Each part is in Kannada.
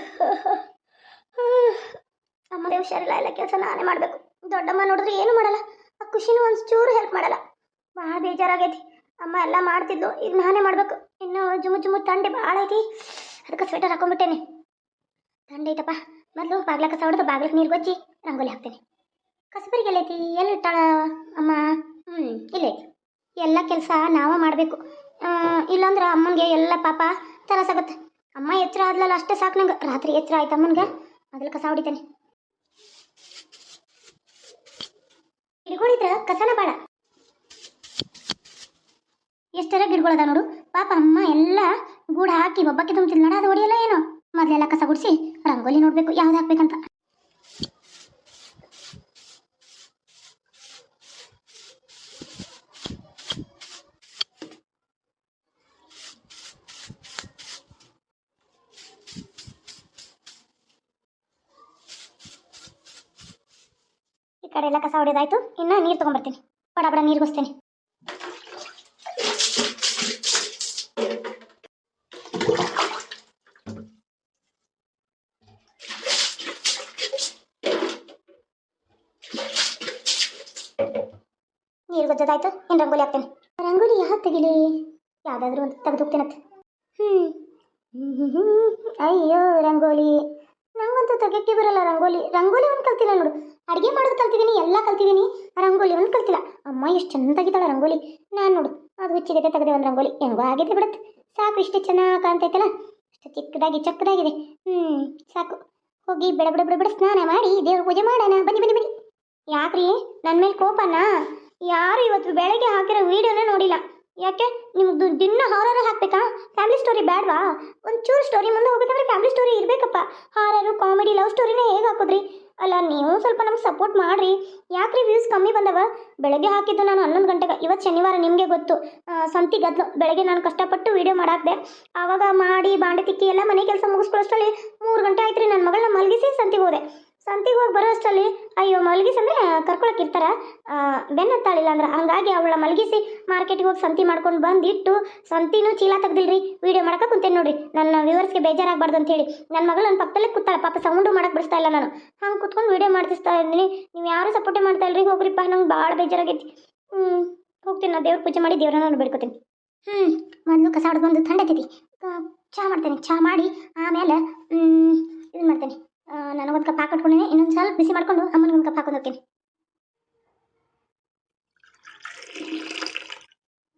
ಅಮ್ಮನೇ ಹುಷಾರಿಲ್ಲ, ಎಲ್ಲ ಕೆಲಸ ನಾನೇ ಮಾಡಬೇಕು. ದೊಡ್ಡಮ್ಮ ನೋಡಿದ್ರೆ ಏನು ಮಾಡಲ್ಲ. ಆ ಖುಷಿನೂ ಒಂದು ಚೂರು ಹೆಲ್ಪ್ ಮಾಡಲ್ಲ. ಭಾಳ ಬೇಜಾರಾಗೈತಿ. ಅಮ್ಮ ಎಲ್ಲ ಮಾಡ್ತಿದ್ಲು, ಈಗ ನಾನೇ ಮಾಡಬೇಕು. ಇನ್ನು ಜುಮು ಜುಮು ತಂಡಿ ಭಾಳ ಐತಿ. ಅದಕ್ಕೆ ಸ್ವೆಟರ್ ಹಾಕೊಂಡ್ಬಿಟ್ಟೇನೆ. ತಂಡಿ ಐತಪ್ಪ. ಮೊದಲು ಬಾಗ್ಲ ಕಸ ಹೊಡೆದು ಬಾಗ್ಲಕ್ಕೆ ನೀರು ಗೊಜ್ಜಿ, ರಂಗೋಲಿ ಹಾಕ್ತೇನೆ. ಕಸಬರಿಗೆ ಎಲ್ಲೈತಿ? ಎಲ್ಲಿ ಇಟ್ಟಾಳ ಅಮ್ಮ? ಹ್ಞೂ ಇಲ್ಲೈತಿ ಎಲ್ಲ ಕೆಲಸ ನಾವೇ ಮಾಡಬೇಕು. ಇಲ್ಲಾಂದ್ರೆ ಅಮ್ಮನಿಗೆ ಎಲ್ಲ ಪಾಪ ತರಸಾಗತ್ತೆ. ಅಮ್ಮ ಎಚ್ಚರ ಆದ್ಲಲ್ಲ ಅಷ್ಟೇ ಸಾಕು ನಂಗೆ. ರಾತ್ರಿ ಎಚ್ಚರ ಆಯ್ತು ಅಮ್ಮನ್ಗೆ. ಮೊದಲು ಕಸ ಹೊಡಿತೇನೆ. ಗಿಡಗಳಿದ್ರ ಕಸನ ಬಾಳ ಎಷ್ಟರ ಗಿಡಗಳದ ನೋಡು. ಪಾಪ ಅಮ್ಮ ಎಲ್ಲ ಗೂಡು ಹಾಕಿ ಒಬ್ಬಕ್ಕೆ ತುಂಬ್ತಿದ್ ನೋಡ, ಅದು ಹೊಡಿಯಲ್ಲ ಏನೋ? ಮೊದಲೆಲ್ಲ ಕಸ ಗುಡಿಸಿ, ರಂಗೋಲಿ ನೋಡ್ಬೇಕು, ಯಾವ್ದು ಹಾಕ್ಬೇಕಂತ. ಕಡೆ ಎಲ್ಲ ಕಸ ಹೊಡೆದಾಯ್ತು. ಇನ್ನು ನೀರು ತೊಗೊಂಬರ್ತೀನಿ ಬಡ ಬಡ ನೀರು ಗುಸ್ತೇನೆ ನೀರು ಗೊಜ್ಜದಾಯ್ತು. ಇನ್ನು ರಂಗೋಲಿ ಹಾಕ್ತೇನೆ. ರಂಗೋಲಿ ಯಾಕೆ ತೆಗಿಲಿ? ಯಾವುದಾದ್ರೂ ಒಂದು ತೆಗೆದು ಹೋಗ್ತೇನಂತೆ. ಹ್ಞೂ ಅಯ್ಯೋ, ರಂಗೋಲಿ. ತೆಗಿಯಕ್ಕೆ ಬರಲ್ಲ ರಂಗೋಲಿ. ರಂಗೋಲಿ ಒಂದು ಕಲ್ತಿಲ್ಲ ನೋಡು. ಅಡುಗೆ ಮಾಡೋದು ಕಲ್ತಿದ್ದೀನಿ ಎಲ್ಲ ಕಲ್ತಿದ್ದೀನಿ ರಂಗೋಲಿ ಒಂದು ಕಲ್ತಿಲ್ಲ. ಅಮ್ಮ, ಎಷ್ಟು ಚೆಂದಾಗಿದ್ದಾಳೆ ರಂಗೋಲಿ. ನಾನು ನೋಡು, ಅದು ಹುಚ್ಚಿಗೆ ತೆಗೆದೆ ಒಂದು ರಂಗೋಲಿ. ಹೆಂಗೋ ಆಗಿದೆ ಬಿಡುತ್ತೆ. ಸಾಕು, ಇಷ್ಟು ಚೆನ್ನಾಗಿ ಕಾಣ್ತೈತಲ್ಲ? ಅಷ್ಟು ಚಿಕ್ಕದಾಗಿ ಚಕ್ಕದಾಗಿದೆ ಹ್ಞೂ ಸಾಕು. ಹೋಗಿ ಬೆಡ, ಬಿಡ ಬಿಡ ಬಿಡ, ಸ್ನಾನ ಮಾಡಿ, ದೇವ್ರ ಪೂಜೆ ಮಾಡೋಣ. ಬನ್ನಿ ಬನ್ನಿ ಬನ್ನಿ. ಯಾಕ್ರಿ? ನನ್ನ ಮೇಲೆ ಕೋಪನಾ? ಯಾರು ಇವತ್ತು ಬೆಳಗ್ಗೆ ಹಾಕಿರೋ ವಿಡಿಯೋನೇ ನೋಡಿಲ್ಲ. ಯಾಕೆ? ನಿಮ್ಗೆ ದಿನ ಹಾರರ್ ಹಾಕ್ಬೇಕಾ? ಫ್ಯಾಮಿಲಿ ಸ್ಟೋರಿ ಬೇಡವಾ ಒಂಚೂರು ಸ್ಟೋರಿ ಮುಂದೆ ಹೋಗ್ಬೇಕಂದ್ರೆ ಫ್ಯಾಮಿಲಿ ಸ್ಟೋರಿ ಇರಬೇಕಪ್ಪ. ಹಾರರು ಕಾಮಿಡಿ ಲವ್ ಸ್ಟೋರಿನೇ ಹೇಗೆ ಹಾಕೋದ್ರಿ? ಅಲ್ಲ, ನೀವು ಸ್ವಲ್ಪ ನಮ್ಗೆ ಸಪೋರ್ಟ್ ಮಾಡ್ರಿ. ಯಾಕ್ರಿ ವ್ಯೂಸ್ ಕಮ್ಮಿ ಬಂದವ? ಬೆಳಗ್ಗೆ ಹಾಕಿದ್ದು ನಾನು ಹನ್ನೊಂದು ಗಂಟೆಗೆ. ಇವತ್ತು ಶನಿವಾರ ನಿಮಗೆ ಗೊತ್ತು. ಸಂತಿಗದ್ಲು ಸಂತಿ ಗದ್ಲು. ಬೆಳಗ್ಗೆ ನಾನು ಕಷ್ಟಪಟ್ಟು ವೀಡಿಯೋ ಮಾಡಾಕ್ದೆ. ಆವಾಗ ಮಾಡಿ, ಬಾಂಡೆ ತಿಕ್ಕಿ ಎಲ್ಲ ಮನೆ ಕೆಲಸ ಮುಗಿಸ್ಕೊಳ್ಳೋಷ್ಟರಲ್ಲಿ ಮೂರು ಗಂಟೆ ಆಯ್ತು ರೀ ನನ್ನ ಮಗಳನ್ನ ಮಲಗಿಸಿ ಸಂತಿಗೆ ಹೋದೆ. ಸಂತಿಗೆ ಹೋಗಿ ಬರೋ ಅಷ್ಟರಲ್ಲಿ, ಅಯ್ಯೋ, ಮಲಗಿಸಿ ಅಂದರೆ ಕರ್ಕೊಳಕ್ಕೆ ಇರ್ತಾರ. ಬೆನ್ನತ್ತಾಳಿಲ್ಲ ಅಂದ್ರೆ ಹಂಗಾಗಿ ಅವಳ ಮಲಗಿಸಿ ಮಾರ್ಕೆಟ್ಗೆ ಹೋಗಿ ಸಂತಿ ಮಾಡ್ಕೊಂಡು ಬಂದಿಟ್ಟು ಸಂತಿನೂ ಚೀಲ ತೆಗ್ದಿಲ್ರಿ. ವಿಡಿಯೋ ಮಾಡಕ್ಕೆ ಕುಂತೇನೆ ನೋಡ್ರಿ. ನನ್ನ ವ್ಯೂವರ್ಸ್ಗೆ ಬೇಜಾರಾಗಬಾರ್ದು ಅಂತ ಹೇಳಿ ನನ್ನ ಮಗಳು ನನ್ನ ಪಕ್ಕದಲ್ಲೇ ಕೂತಾಳೆ, ಪಾಪ ಸೌಂಡು ಮಾಡಕ್ಕೆ ಬಿಡಿಸ್ತಾ ಇಲ್ಲ ನಾನು. ಹಂಗೆ ಕುತ್ಕೊಂಡು ವಿಡಿಯೋ ಮಾಡ್ತಿಸ್ತಾ ಇದ್ದೀನಿ. ನೀವು ಯಾರು ಸಪೋರ್ಟೇ ಮಾಡ್ತಾ ಇಲ್ರಿ, ಹೋಗ್ರಿಪ್ಪ, ನಂಗೆ ಭಾಳ ಬೇಜಾರಾಗೈತಿ. ಹ್ಞೂ ಹೋಗ್ತೀನಿ ನಾ, ದೇವ್ರ ಪೂಜೆ ಮಾಡಿ ದೇವ್ರನ್ನ ನಾನು ಬೇಡ್ಕೊತೀನಿ. ಹ್ಞೂ ಮೊದಲು ಕಸ ಹೊಡೆದು ಬಂದು ಥಂಡೈತಿ ಚಹಾ ಮಾಡ್ತೇನೆ ಚಹಾ ಮಾಡಿ ಆಮೇಲೆ ಇದು ಮಾಡ್ತೇನೆ. ನನಗೊಂದು ಕಪ್ ಹಾಕಿಟ್ಕೊಂಡಿನಿ ಇನ್ನೊಂದು ಸ್ವಲ್ಪ ಬಿಸಿ ಮಾಡಿಕೊಂಡು ಅಮ್ಮನಿಗೊಂದು ಕಪ್ ಹಾಕೊಂಡು ಹೋಗ್ತೀನಿ.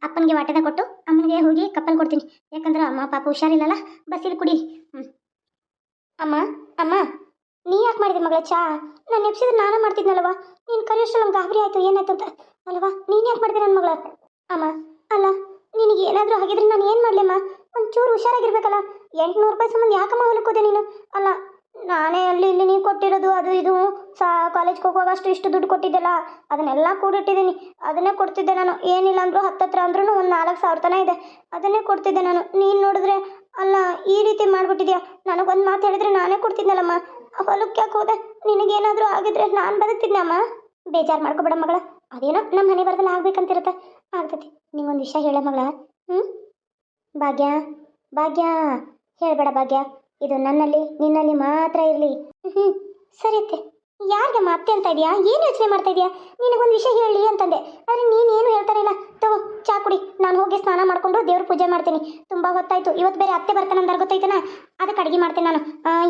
ಅಪ್ಪನಿಗೆ ವಾಟದ ಕೊಟ್ಟು ಅಮ್ಮನಿಗೆ ಹೋಗಿ ಕಪ್ಪಲ್ಲಿ ಕೊಡ್ತೀನಿ. ಯಾಕಂದ್ರೆ ಅಮ್ಮ ಪಾಪ ಹುಷಾರಿಲ್ಲಲ್ಲ? ಬಸ್ಸಲ್ಲಿ ಕುಡಿ. ಹ್ಞೂ ಅಮ್ಮ ಅಮ್ಮ, ನೀ ಯಾಕೆ ಮಾಡಿದೆ ಮಗಳ ಚಾ? ನಾನು ಎಪ್ಸಿದ್ರೆ ನಾನು ಮಾಡ್ತಿದ್ನಲ್ವ ನೀನು ಕರೆಯೋಷ್ಟು ನಂಗೆ ಗಾಬರಿ ಆಯಿತು, ಏನಾಯ್ತು ಅಂತ. ಅಲ್ವಾ ನೀನು ಯಾಕೆ ಮಾಡಿದೆ ನನ್ನ ಮಗಳ? ಅಮ್ಮ, ಅಲ್ಲ, ನಿನಗೆ ಏನಾದರೂ ಹಾಗಿದ್ರೆ ನಾನು ಏನು ಮಾಡಲಿಮ್ಮ ಒಂಚೂರು ಹುಷಾರಾಗಿರ್ಬೇಕಲ್ಲ. ಎಂಟುನೂರು ರೂಪಾಯಿ ಸಂಬಂಧ ಯಾಕಮ್ಮ ಹೊಲಕ್ಕೆ ಹೋದೆ ನೀನು? ಅಲ್ಲ ನಾನೇ ಅಲ್ಲಿ ಇಲ್ಲಿ ನೀವು ಕೊಟ್ಟಿರೋದು ಅದು ಇದು, ಸಾ ಕಾಲೇಜ್ಗೆ ಹೋಗುವಾಗ ಅಷ್ಟು ಇಷ್ಟು ದುಡ್ಡು ಕೊಟ್ಟಿದ್ದೆಲ್ಲ, ಅದನ್ನೆಲ್ಲ ಕೂಡಿಟ್ಟಿದ್ದೀನಿ. ಅದನ್ನೇ ಕೊಡ್ತಿದ್ದೆ ನಾನು. ಏನಿಲ್ಲ ಅಂದರೂ ಹತ್ತತ್ರ ಅಂದ್ರೂ ಒಂದು ನಾಲ್ಕು ಸಾವಿರ ತನ ಇದೆ. ಅದನ್ನೇ ಕೊಡ್ತಿದ್ದೆ ನಾನು. ನೀನು ನೋಡಿದ್ರೆ, ಅಲ್ಲ, ಈ ರೀತಿ ಮಾಡಿಬಿಟ್ಟಿದ್ಯಾ? ನನಗೊಂದು ಮಾತು ಹೇಳಿದ್ರೆ ನಾನೇ ಕೊಡ್ತಿದ್ನಲ್ಲಮ್ಮ. ಹೊಲಕ್ಕೆ ಯಾಕೆ ಹೋದೆ? ನಿನಗೇನಾದರೂ ಆಗಿದ್ರೆ ನಾನು ಬದುಕ್ತಿದ್ನಮ್ಮ. ಬೇಜಾರು ಮಾಡ್ಕೊಬೇಡ ಮಗಳ. ಅದೇನೋ ನಮ್ಮ ಮನೆ ಬರ್ದಲ್ಲಿ ಆಗ್ಬೇಕಂತಿರುತ್ತೆ. ಆಗ್ತೈತಿ. ನಿಂಗೊಂದು ವಿಷಯ ಹೇಳ ಮಗಳ. ಹ್ಞೂ ಭಾಗ್ಯ ಭಾಗ್ಯ. ಹೇಳಬೇಡ ಭಾಗ್ಯ. ಇದು ನನ್ನಲ್ಲಿ, ನಿನ್ನಲ್ಲಿ ಮಾತ್ರ ಇರಲಿ. ಹ್ಞೂ ಸರಿ ಯಾರಿಗೆ ಮತ್ತೆ ಅಂತ ಇದೆಯಾ? ಏನು ಯೋಚನೆ ಮಾಡ್ತಾ ಇದೆಯಾ? ನಿನಗೊಂದು ವಿಷಯ ಹೇಳಿ ಅಂತಂದೆ. ಆದರೆ ನೀನು ಏನು ಹೇಳ್ತಾನೆ ಇಲ್ಲ ತಗೋ, ಚಾ ಕುಡಿ. ನಾನು ಹೋಗಿ ಸ್ನಾನ ಮಾಡಿಕೊಂಡು ದೇವ್ರ ಪೂಜೆ ಮಾಡ್ತೀನಿ. ತುಂಬ ಹೊತ್ತಾಯ್ತು. ಇವತ್ತು ಬೇರೆ ಅತ್ತೆ ಬರ್ತಾನೆ ಅಂದ್ರೆ ಗೊತ್ತಾಯ್ತಾನ? ಅದಕ್ಕೆ ಅಡುಗೆ ಮಾಡ್ತೀನಿ ನಾನು.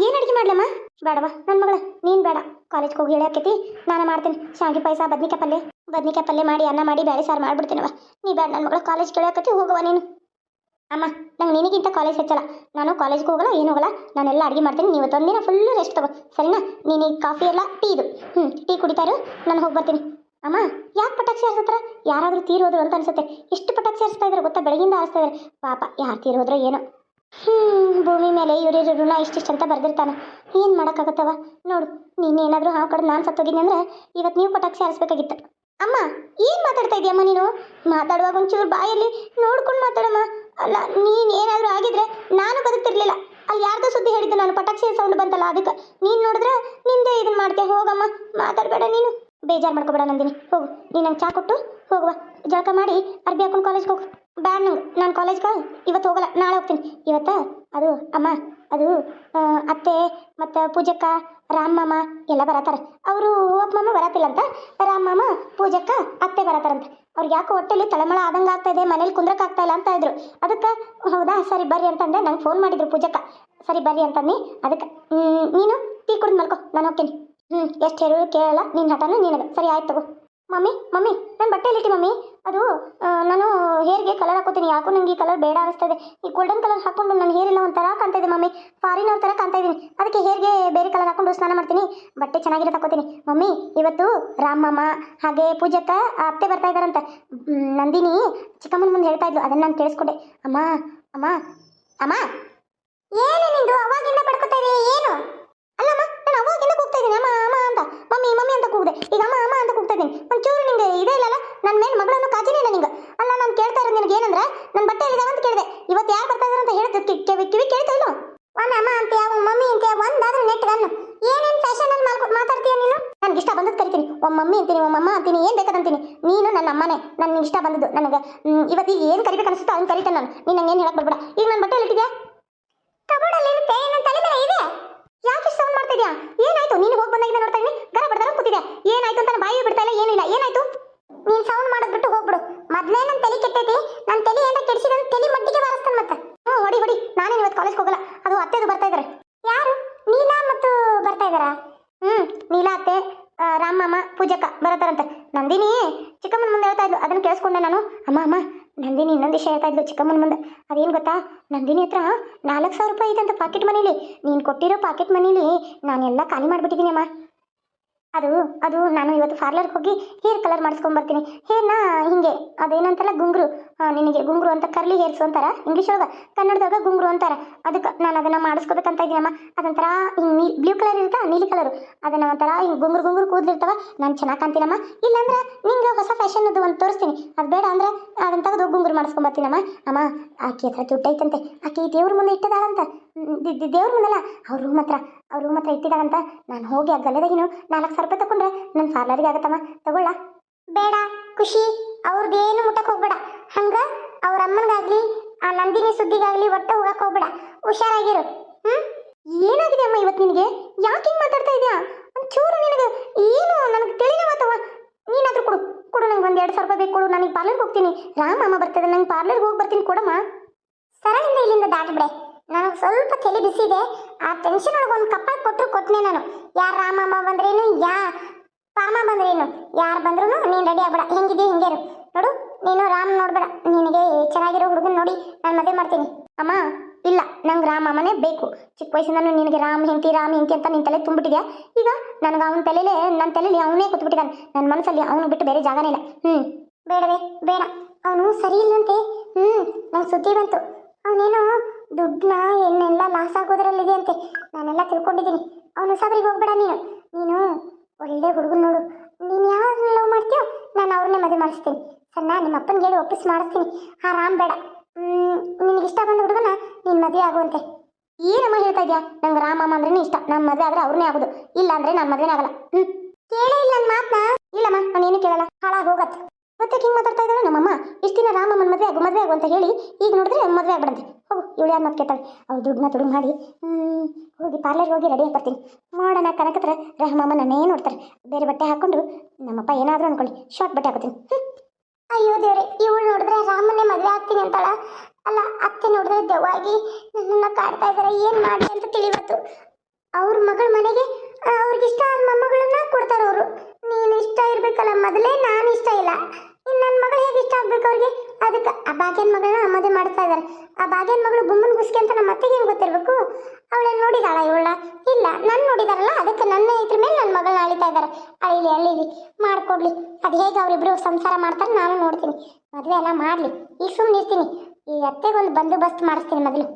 ಏನು ಅಡುಗೆ ಮಾಡ್ಲಮ್ಮ? ಬೇಡವಾ ನನ್ನ ಮಗಳ. ನೀನು ಬೇಡ. ಕಾಲೇಜ್ಗೆ ಹೋಗಿ ಹೇಳಾಕೈತಿ ನಾನು ಮಾಡ್ತೀನಿ. ಶಾವಿಗೆ ಪಾಯಸ, ಬದ್ನಿಕಾಯಿ ಪಲ್ಯ ಬದ್ನಿಕಾಯಿ ಪಲ್ಯ ಮಾಡಿ, ಅನ್ನ ಮಾಡಿ ಬೇಳೆ ಸಾರು ಮಾಡಿಬಿಡ್ತೀನವ ನೀ ಬೇಡ ನನ್ನ ಮಗಳ. ಕಾಲೇಜ್ ಹೇಳಾಕತಿ ಹೋಗುವ ನೀನು. ಅಮ್ಮ, ನಂಗೆ ನಿನಗಿಂತ ಕಾಲೇಜ್ ಹೆಚ್ಚಲ್ಲ. ನಾನು ಕಾಲೇಜ್ಗೆ ಹೋಗಲ್ಲ, ಏನು ಹೋಗಲ್ಲ. ನಾನೆಲ್ಲ ಅಡುಗೆ ಮಾಡ್ತೀನಿ. ನೀವು ತಂದಿನ ಫುಲ್ಲು ರೆಸ್ಟ್ ತಗೋ. ಸರಿನಾ? ನೀನು ಈಗ ಕಾಫಿ ಎಲ್ಲ ಟೀ ಇದು. ಹ್ಞೂ ಟೀ ಕುಡಿತಾರು ನಾನು ಹೋಗಿ ಬರ್ತೀನಿ. ಅಮ್ಮ, ಯಾಕೆ ಪಟಾಕ್ಷಿ ಹಾರಿಸ್ತಾರೆ ಯಾರಾದರೂ ತೀರೋದ್ರು ಅಂತ ಅನ್ಸುತ್ತೆ. ಇಷ್ಟು ಪಟಾಕ್ಷಿ ಹಾರಿಸ್ತಾ ಇದ್ರೆ ಗೊತ್ತಾ? ಬೆಳಗಿಂದ ಹಾರಿಸ್ತಾ ಇದ್ದಾರೆ ಪಾಪ, ಯಾರು ತೀರೋದ್ರೋ ಏನೋ. ಹ್ಞೂ ಭೂಮಿ ಮೇಲೆ ಇವರಿರೋ ಋಣ ಅಂತ ಬರ್ದಿರ್ತಾನೆ. ಏನು ಮಾಡೋಕ್ಕಾಗತ್ತವ? ನೋಡು ನೀನೇನಾದರೂ ಹಾವು ಕಡೆ ನಾನು ಸತ್ತೋಗಿದ್ದೆ ಅಂದ್ರೆ ಇವತ್ತು ನೀವು ಪಟಾಕ್ಷಿ ಹಾರಿಸ್ಬೇಕಾಗಿತ್ತು. ಅಮ್ಮ, ಏನು ಮಾತಾಡ್ತಾ ಇದೆಯಮ್ಮ ನೀನು? ಮಾತಾಡುವಾಗ ಒಂಚೂರು ಬಾಯಲ್ಲಿ ನೋಡ್ಕೊಂಡು ಮಾತಾಡಮ್ಮ. ಅಲ್ಲ, ನೀನು ಏನಾದರೂ ಆಗಿದ್ರೆ ನಾನು ಬದುಕ್ತಿರ್ಲಿಲ್ಲ. ಅಲ್ಲಿ ಯಾರ್ದೋ ಸುದ್ದಿ ಹೇಳಿದ್ದು ನಾನು ಪಟಾಕ್ಷಿ ಸೌಂಡ್ ಬಂತಲ್ಲ ಅದಕ್ಕೆ. ನೀನು ನೋಡಿದ್ರೆ ನಿಂದೆ ಇದನ್ನ ಮಾಡ್ತೆ ಹೋಗಮ್ಮ, ಮಾತಾಡಬೇಡ ನೀನು. ಬೇಜಾರು ಮಾಡ್ಕೋಬೇಡ ನಂದಿನಿ. ಹೋಗು, ನೀನು ನಂಗೆ ಚಾ ಕೊಟ್ಟು ಹೋಗುವ. ಜಳಕ ಮಾಡಿ ಅರ್ಬಿ ಹಾಕೊಂಡು ಕಾಲೇಜ್ಗೆ ಹೋಗು. ಬ್ಯಾಡ್ ನಂಗೆ, ನಾನು ಕಾಲೇಜ್ಗೆ ಇವತ್ತು ಹೋಗಲ್ಲ, ನಾಳೆ ಹೋಗ್ತೀನಿ. ಇವತ್ತ ಅದು ಅಮ್ಮ, ಅದು ಅತ್ತೆ ಮತ್ತೆ ಪೂಜಕ್ಕ, ರಾಮ್ ಮಾಮ ಎಲ್ಲ ಬರತ್ತಾರ. ಅವರು ಒಬ್ಬ ಮಾಮ ಬರತ್ತಿಲ್ಲ ಅಂತ. ರಾಮ್ ಮಾಮ, ಪೂಜಕ್ಕ, ಅತ್ತೆ ಬರತ್ತಾರಂತ. ಅವ್ರಿಗೆ ಯಾಕೋ ಹೊಟ್ಟೆಲಿ ತಳಮಳ ಆದಂಗೆ ಆಗ್ತಾ ಇದೆ, ಮನೇಲಿ ಕುಂದ್ರಕ್ಕಾಗ್ತಾ ಇಲ್ಲ ಅಂತ ಇದ್ರು. ಅದಕ್ಕೆ, ಹೌದಾ? ಸರಿ, ಬರ್ರಿ ಅಂತಂದೆ. ನಂಗೆ ಫೋನ್ ಮಾಡಿದ್ರು ಪೂಜಕ್ಕ. ಸರಿ, ಬರ್ರಿ ಅಂತಂದು ಅದಕ್ಕೆ ನೀನು? ಟೀ ಕುಡಿದು ಮಲ್ಕೋ. ನಾನು ಹೋಗ್ತೀನಿ. ಹ್ಞೂ ಎಷ್ಟು ಹೇಳೋದು ಕೇಳಲ್ಲ. ನಿನ್ನ ಹಠನೂ ನೀನದು. ಸರಿ, ಆಯ್ತು ತಗೋ. ಮಮ್ಮಿ ಮಮ್ಮಿ, ನಾನು ಬಟ್ಟೆ ಬಟ್ಟೆಲಿಟ್ಟಿ ಮಮ್ಮಿ? ಅದು ನಾನು ಹೇರ್ಗೆ ಕಲರ್ ಹಾಕೋತೀನಿ, ಯಾಕೋ ನನಗೆ ಈ ಕಲರ್ ಬೇಡ ಅನಿಸ್ತದೆ. ಈ ಗೋಲ್ಡನ್ ಕಲರ್ ಹಾಕೊಂಡು ನನ್ನ ಹೇರೆಲ್ಲ ಒಂಥರ ಕಾಣ್ತಾ ಇದೆ ಮಮ್ಮಿ. ಫಾರಿನ್ ಅವ್ರ ಥರ ಕಾಣ್ತಾ ಇದ್ದೀನಿ ಅದಕ್ಕೆ ಹೇರ್ಗೆ ಬೇರೆ ಕಲರ್ ಹಾಕೊಂಡು ಸ್ನಾನ ಮಾಡ್ತೀನಿ. ಬಟ್ಟೆ ಚೆನ್ನಾಗಿರೋದು ಹಾಕೋತೀನಿ. ಮಮ್ಮಿ, ಇವತ್ತು ರಾಮಮ್ಮ ಹಾಗೆ ಪೂಜಕ್ಕ ಅತ್ತೆ ಬರ್ತಾ ಇದ್ದಾರಂತ. ನಂದಿನಿ ಚಿಕ್ಕಮ್ಮನ ಮುಂದೆ ಹೇಳ್ತಾ ಇದ್ಲು. ಅದನ್ನ ನಾನು ಕೇಳಿಸ್ಕೊಂಡೆ. ಅಮ್ಮ ಅಮ್ಮ ಅಮ್ಮ. ಏನು ನಿಂದು? ಅವಾಗಿಂದ ಪಡ್ಕೊತಾ ಇದೆ ಏನು ಅಲ್ಲಮ್ಮ ನಾನು ಅವಾಗಿಂದ ಕೂಗ್ತಾ ಇದ್ದೀನಿ ಅಮ್ಮ ಅಮ್ಮ ಅಂತ ಮಮ್ಮಿ ಮಮ್ಮಿ ಅಂತ ಕೂಗಿದೆ ಈಗ ಅಮ್ಮ ಅಮ್ಮ ಅಂತ ಕೂಗ್ತಾ ಇದ್ದೀನಿ. ಒಂಚೂರು ನಿಂಗೆ ಇದೇ ಇಲ್ಲಲ್ಲ? ನನ್ನ ಮೇಲೆ ಮಗಳನ್ನು ಕಾಜಿನೇ ಇಲ್ಲ ನಿಂಗೆ. ಅಲ್ಲ, ನಾನು ಕೇಳ್ತಾ ಇರೋದು ನಿನಗೆ ಏನಂದ್ರೆ ನನ್ನ ಬಟ್ಟೆ ಇಲ್ಲಿದೆ ಅಂತ ಕೇಳಿದೆ. ಇವತ್ತು ಯಾರು ಬರ್ತಾ ಇದಾರೆ ಅಂತ ಹೇಳಿದ್ರು ಕಿವಿ ಕಿವಿ ಕೇಳ್ತಾ ಇಲ್ಲ ಒನ್ ಅಮ್ಮ ಅಂತ ಯಾವ ಮಮ್ಮಿ ಅಂತ ಒಂದಾದ್ರೆ ನೆಟ್ ಗನ್ನು ಏನೇನು ಫ್ಯಾಷನ್ ಮಾಲ್ಕೊ ಮಾತಾಡ್ತೀಯ ನೀನು? ನನಗೆ ಇಷ್ಟ ಬಂದದ್ದು ಕರಿತೀನಿ. ಒಮ್ಮ ಮಮ್ಮಿ ಅಂತೀನಿ, ಒಮ್ಮ ಅಮ್ಮ ಅಂತೀನಿ, ಏನು ಬೇಕಾದಂತೀನಿ. ನೀನು ನನ್ನ ಅಮ್ಮನೇ. ನನಗೆ ಇಷ್ಟ ಬಂದದ್ದು ನನಗೆ ಮ್, ಇವತ್ತು ಈಗ ಏನು ಕರಿಬೇಕು ಅನಿಸುತ್ತೋ ಅದನ್ನ ಕರಿತೇನೆ ನಾನು ನೀನು ನಂಗೆ ಏನು ಹೇಳಕ್ ಬರ್ಬೇಡ ಈಗ ನನ್ನ ಬಟ್ಟೆ ಎಲ್ಲಿಟ್ಟಿದ್ಯಾ ಕಬೋರ್ಡಲ್ಲಿ ಇರುತ್ತೆ ನನ್ನ ತಲೆ ಮೇಲೆ ಇದೆ ಯಾಕೆ ಸೌಂಡ್ ಮಾಡ್ತಾ ಇದೀಯಾ ಏನಾಯ್ತು ನೀನು ಹೋಗಿ ಬಂದಾಗಿಂದ ನೋಡ್ತಾ ಇದ್ದೀನಿ ಗರ ಬಡ್ದಾರ ಕೂತಿದೆ ಏನಾಯ್ತು ಅಂತ ನಾನು ಬಾಯಿ ಬಿಡ್ತಾ ಇಲ್ಲ ಏನಿಲ್ಲ ಏನಾಯ್ತು ನೀನ್ ಸೌಂಡ್ ಮಾಡೋದ್ ಬಿಟ್ಟು ಹೋಗ್ಬಿಡು ಮೊದ್ಲೇ ನನ್ನ ತಲೆ ಕೆಟ್ಟೈತಿ ನನ್ನ ತಲೆ ಏನಾರ ಕೆಡಿಸಿದ ತಲೆ ಮಟ್ಟಿಗೆ ಬಾರಿಸ್ತಾನೆ ಮತ್ತೆ ಹ್ಞೂ ಹೊಡಿ ಹೊಡಿ ನಾನೇನು ಇವತ್ತು ಕಾಲೇಜ್ ಹೋಗಲ್ಲ ಅದು ಅತ್ತೆದು ಬರ್ತಾ ಇದಾರೆ ಯಾರು ನೀಲಾ ಮತ್ತು ಬರ್ತಾ ಇದಾರಾ ಹ್ಮ್ ನೀಲಾ ಅತ್ತೆ ಆ, ರಾಮಮ್ಮ ಪೂಜಕ್ಕ ಬರತಾರಂತೆ ನಂದಿನಿ ಚಿಕ್ಕಮ್ಮನ ಮುಂದೆ ಹೇಳ್ತಾ ಇದ್ಲು ಅದನ್ನ ಕೇಳಿಸ್ಕೊಂಡೆ ನಾನು. ಅಮ್ಮ ಅಮ್ಮ ನಂದಿನಿ ಇನ್ನೊಂದು ವಿಷಯ ಹೇಳ್ತಾ ಇದ್ಲು ಚಿಕ್ಕಮ್ಮನ ಮುಂದೆ. ಅದೇನು ಗೊತ್ತಾ ನಂದಿನಿ ಹತ್ರ ನಾಲ್ಕು ಸಾವಿರ ರೂಪಾಯಿ ಐತಂತ ಪಾಕೆಟ್ ಮನೇಲಿ. ನೀನು ಕೊಟ್ಟಿರೋ ಪಾಕೆಟ್ ಮನೀಲಿ ನಾನೆಲ್ಲ ಖಾಲಿ ಮಾಡಿಬಿಟ್ಟಿದ್ದೀನಿ ಅಮ್ಮ. ಅದು ಅದು ನಾನು ಇವತ್ತು ಪಾರ್ಲರ್ಗೆ ಹೋಗಿ ಹೇರ್ ಕಲರ್ ಮಾಡಿಸ್ಕೊಂಡ್ ಬರ್ತೀನಿ ಹೇರ್ನ ಹಿಂಗೆ, ಅದೇನಂತಲ್ಲ ಗುಂಗ್ರು. ನಿನಗೆ ಗುಂಗ್ರು ಅಂತ ಕರ್ಲಿ ಹೇರ್ಸ್ ಅಂತಾರ? ಇಂಗ್ಲಿಷ್ ಒಳಗೆ? ಕನ್ನಡದಾಗ ಗುಂಗ್ರು ಅಂತಾರ. ಅದಕ್ಕೆ ನಾನು ಅದನ್ನ ಮಾಡಿಸ್ಕೋಬೇಕಂತ ಇದ್ದೀನಮ್ಮ. ಅದೊಂಥರ ಹಿಂಗ್ ನೀ ಬ್ಲೂ ಕಲರ್ ಇರುತ್ತಾ? ನೀಲಿ ಕಲರ್ ಅದನ್ನ ಒಂಥರ ಹಿಂಗೆ ಗುಂಗ್ರು ಗುಂಗ್ರು ಕೂದಲಿರ್ತಾವ. ನಾನು ಚೆನ್ನಾಗಿ ಕಾಣ್ತೀನಮ್ಮ. ಇಲ್ಲಾಂದ್ರೆ ನಿಂಗೆ ಹೊಸ ಫ್ಯಾಷನ್ ಅದು ಒಂದು ತೋರಿಸ್ತೀನಿ. ಅದು ಬೇಡ ಅಂದ್ರೆ ಅದನ್ನ ತೆಗೆದು ಗುಂಗ್ರು ಮಾಡಿಸ್ಕೊಂಡ್ ಬರ್ತೀನಮ್ಮ ಅಮ್ಮ, ಆಕೆ ಹತ್ರ ದುಡ್ಡು ಐತಂತೆ ಆಕೆ ದೇವ್ರ ಮುಂದೆ ಇಟ್ಟದಾಳಂತ. ದೇವ್ರ ಮುಂದಲ್ಲ, ಅವ್ರ ರೂಮ್ ಹತ್ರ. ಅವ್ರ ರೂಮ್ ಹತ್ರ ಇಟ್ಟಿದಾಳಂತ ನಾನು ಹೋಗಿ ಆ ಗಲೆದಾಗಿನು ನಾಲ್ಕು ಸಾವಿರ ರೂಪಾಯಿ ತಗೊಂಡ್ರೆ ನನ್ನ ಪಾರ್ಲರಿಗೆ ಆಗತ್ತಮ್ಮ. ತಗೊಳ್ಳ. ಬೇಡ ಖುಷಿ. ಅವ್ರದ್ದೇನು ಮುಟ್ಟಕ್ಕೆ ಹೋಗ್ಬೇಡ. ಹಂಗ ಅವ್ರ ಅಮ್ಮನಿಗಾಗ್ಲಿ ಆ ನಂದಿನಿ ಸುದ್ದಿಗಾಗ್ಲಿ ಒಟ್ಟು ಹೋಗಕ್ಕೆ ಹೋಗ್ಬೇಡ. ಹುಷಾರಾಗಿರು. ಹ್ಞೂ ಏನಾಗಿದೆ ಅಮ್ಮ ಇವತ್ತು ನಿನಗೆ? ಯಾಕೆ ಹಿಂಗೆ ಮಾತಾಡ್ತಾ ಇದೆಯಾ? ಒಂಚೂರು ನಿನಗೆ ಏನು ನನಗೆ ತಿಳಿನೇ ಮಾತವ ನೀನಾದರೂ ಕೊಡು. ಕೊಡು ನಂಗೆ ಒಂದು ಎರಡು ಸಾವಿರ ರೂಪಾಯಿ ಬೇಕು. ಕೊಡು ನನಗೆ ಪಾರ್ಲರ್ಗೆ ಹೋಗ್ತೀನಿ. ರಾಮ ಅಮ್ಮ ಬರ್ತದೆ ನಂಗೆ ಪಾರ್ಲರ್ಗೆ ಹೋಗಿ ಬರ್ತೀನಿ ಕೊಡಮ್ಮ. ಸರಳಿಂದ ಇಲ್ಲಿಂದ ದಾಟ್ಬಿಡೆ ನನಗೆ ಸ್ವಲ್ಪ ತಲೆ ಬಿಸಿದೆ, ಆ ಟೆನ್ಷನ್ ಒಳಗೆ ಒಂದು ಕಪ್ಪಾಗಿ ಕೊಟ್ಟರು ಕೊಟ್ಟನೆ ನಾನು. ಯಾರು ರಾಮಮ್ಮ ಬಂದ್ರೇನು, ಯಾ ಪಾಮ ಬಂದ್ರೇನು? ಯಾರು ಬಂದ್ರೂ ನೀನು ರೆಡಿ ಆಗ್ಬೇಡ. ಹೆಂಗಿದೆಯೋ ಹಿಂಗೆ ನೋಡು, ನೀನು ರಾಮ್ ನೋಡ್ಬೇಡ. ನಿನಗೆ ಚೆನ್ನಾಗಿರೋ ಹುಡುಗನ ನೋಡಿ ನಾನು ಮದುವೆ ಮಾಡ್ತೀನಿ. ಅಮ್ಮ, ಇಲ್ಲ, ನಂಗೆ ರಾಮಮ್ಮನೇ ಬೇಕು. ಚಿಕ್ಕ ವಯಸ್ಸಿಂದನೂ ನಿನಗೆ ರಾಮ್ ಹೆಂಡತಿ ರಾಮ್ ಹೆಂಡತಿ ಅಂತ ನಿನ್ನ ತಲೆ ತುಂಬಿಟ್ಟಿದ್ಯಾ? ಈಗ ನನಗೆ ಅವನ ತಲೆಯಲ್ಲೇ ನನ್ನ ತಲೆಯಲ್ಲಿ ಅವನೇ ಕೂತ್ಬಿಟ್ಟಿದ್ದಾನೆ ನನ್ನ ಮನಸ್ಸಲ್ಲಿ ಅವನು ಬಿಟ್ಟು ಬೇರೆ ಜಾಗನೇ ಇಲ್ಲ. ಹ್ಞೂ ಬೇಡವೇ, ಬೇಡ. ಅವನು ಸರಿ ಇಲ್ಲಂತೆ ಹ್ಞೂ ನಂಗೆ ಸುದ್ದಿ ಬಂತು. ಅವನೇನೋ ದುಡ್ಡನ್ನ ಏನೆಲ್ಲ ಲಾಸ್ ಆಗೋದ್ರಲ್ಲಿದೆ ಅಂತೆ ನಾನೆಲ್ಲ ತಿಳ್ಕೊಂಡಿದ್ದೀನಿ. ಅವನು ಸಬರಿಗೆ ಹೋಗ್ಬೇಡ ನೀನು. ನೀನು ಒಳ್ಳೆ ಹುಡುಗನ ನೋಡು. ನೀನು ಯಾವಾಗ ಲವ್ ಮಾಡ್ತೀಯೋ ನಾನು ಅವ್ರನ್ನೇ ಮದುವೆ ಮಾಡಿಸ್ತೀನಿ. ಸಣ್ಣ, ನಿಮ್ಮ ಅಪ್ಪನಿಗೆ ಹೇಳಿ ಒಪ್ಪಿಸಿ ಮಾಡಿಸ್ತೀನಿ. ಆರಾಮ್ ರಾಮ್ ಬೇಡ ನಿನಗೆ ಇಷ್ಟ ಬಂದ ಹುಡುಗನ ನೀನು ಮದುವೆ ಆಗುವಂತೆ. ಏನಮ್ಮ ಹೇಳ್ತಾ ಇದೆಯಾ? ನಂಗೆ ರಾಮಮ್ಮ ಅಂದ್ರೆ ಇಷ್ಟ. ನಮ್ಮ ಮದುವೆ ಆದ್ರೆ ಅವ್ರನ್ನೇ ಆಗೋದು. ಇಲ್ಲ ಅಂದ್ರೆ ನಾನು ಮದುವೆ ಆಗಲ್ಲ. ಹ್ಞೂ ಕೇಳೇ ಇಲ್ಲ ನನ್ನ ಮಾತನ್ನ ಇಲ್ಲಮ್ಮ, ನಾನು ಏನು ಕೇಳಲ್ಲ. ಹಾಳಾಗಿ ಹೋಗತ್ತೆ. ಮತ್ತೆ ಹಿಂಗೆ ಮಾತಾಡ್ತಾ ಇದ್ದಾಳೆ ನಮ್ಮಮ್ಮ? ಇಷ್ಟು ದಿನ ರಾಮಮ್ಮನ ಮದುವೆ ಆಗು ಮದುವೆ ಆಗು ಅಂತ ಹೇಳಿ ಈಗ ನೋಡಿದ್ರೆ ಮದುವೆ ಆಗ್ಬಿಡಂತೆ. ಹೋಗು ಇವಳು ಯಾರು ಕೇಳ್ತಾಳೆ ಅವ್ಳು ದುಡ್ಡನ್ನ ತುಡುಗು ಮಾಡಿ ಹೋಗಿ ಪಾರ್ಲರ್ಗೆ ಹೋಗಿ ರೆಡಿ ಆಗಿ ಬರ್ತೀನಿ. ಮಾಡೋಣ ಕನಕತ್ರ ರಾಮಮ್ಮ ನನ್ನೇ ನೋಡ್ತಾರೆ. ಬೇರೆ ಬಟ್ಟೆ ಹಾಕೊಂಡು ನಮ್ಮಪ್ಪ ಏನಾದರೂ ಅಂದ್ಕೊಳ್ಳಿ ಶಾರ್ಟ್ ಬಟ್ಟೆ ಹಾಕೋತೀನಿ. ಅಯ್ಯೋ ದೇವ್ರೆ, ಇವಳು ನೋಡಿದ್ರೆ ರಾಮನೇ ಮದುವೆ ಆಗ್ತೀನಿ ಅಂತಾಳ? ಅಲ್ಲ, ಅತ್ತೆ ನೋಡಿದ್ರೆ ದೆವ್ವಾಗಿ ನನ್ನನ್ನು ಕಾಡ್ತಾ ಇದ್ದಾರೆ ಏನು ಮಾಡಿ ಅಂತ ತಿಳಿವತ್ತು. ಅವ್ರ ಮಗಳ ಮನೆಗೆ ಅವ್ರಿಗಿಷ್ಟ ಆದ ಮೊಮ್ಮಗಳನ್ನ ಕೊಡ್ತಾರೆ ಅವರು. ನೀನು ಇಷ್ಟ ಇರಬೇಕಲ್ಲ, ಮೊದಲೇ ನಾನು ಇಷ್ಟ ಇಲ್ಲ. ಇನ್ನು ನನ್ನ ಮಗಳು ಹೇಗೆ ಇಷ್ಟ ಆಗ್ಬೇಕು ಅವ್ರಿಗೆ? ಅದಕ್ಕೆ ಆ ಭಾಗ್ಯನ ಮಗಳನ್ನ ಮದುವೆ ಮಾಡ್ತಾ ಇದ್ದಾರೆ ಆ ಭಾಗ್ಯನ ಮಗಳು ಬೊಮ್ಮನ ಗುಸ್ಕೆ ಅಂತ ನಮ್ಮ ಅತ್ತೆಗೆ ಏನು ಗೊತ್ತಿರಬೇಕು? ಅವಳನ್ನ ನೋಡಿದಾಳ ಇವಳ ಇಲ್ಲ ನನ್ನ ನೋಡಿದಾರಲ್ಲ, ಅದಕ್ಕೆ ನನ್ನ ಇದ್ರ ಮೇಲೆ ನನ್ನ ಮಗಳನ್ನ ಅಳಿತಾ ಇದ್ದಾರೆ ಅಳಿಲಿ ಅಳಿಲಿ, ಮಾಡ್ಕೊಡ್ಲಿ. ಅದು ಹೇಗೆ ಅವರಿಬ್ಬರು ಸಂಸಾರ ಮಾಡ್ತಾರೆ ನಾನು ನೋಡ್ತೀನಿ. ಮದುವೆ ಎಲ್ಲ ಮಾಡಲಿ. ಈಗ ಸುಮ್ಮನೆ ಈ ಅತ್ತೆಗೊಂದು ಬಂದೋಬಸ್ತ್ ಮಾಡಿಸ್ತೀನಿ ಮೊದಲು.